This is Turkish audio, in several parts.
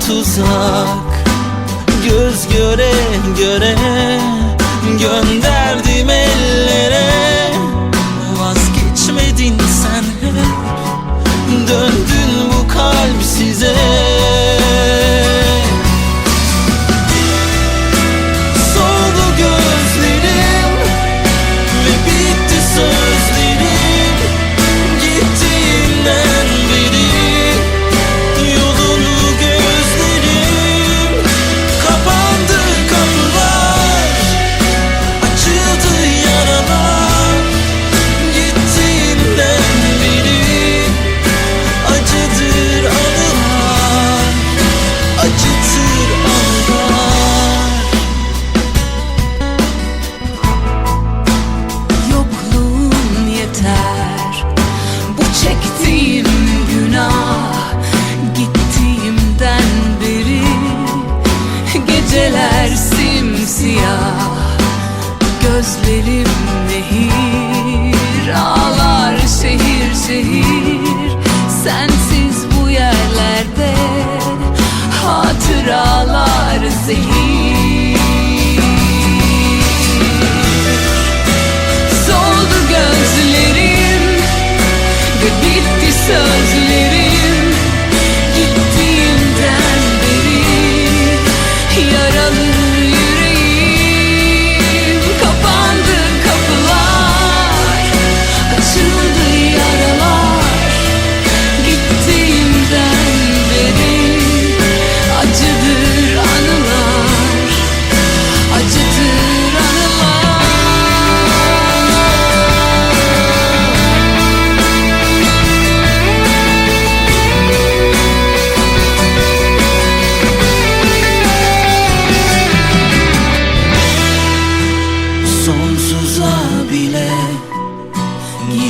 tuzak. Göz göre göre gönder. gözlerim nehir Ağlar şehir şehir Sensiz bu yerlerde Hatıralar zehir. Soldu gözlerim Ve bitti sözlerim.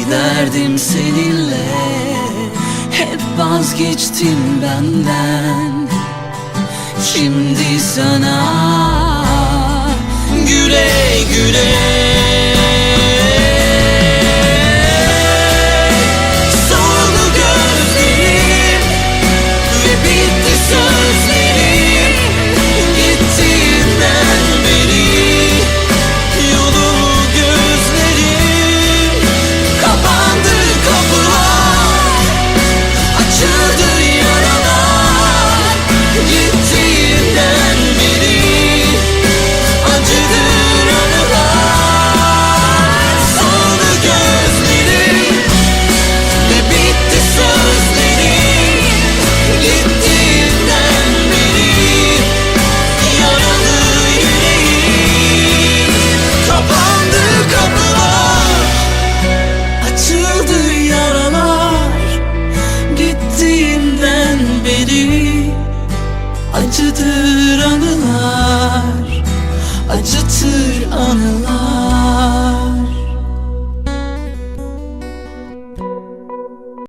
giderdim seninle. Hep vazgeçtin benden. Şimdi sana güle güle. acıdır anılar Acıtır anılar.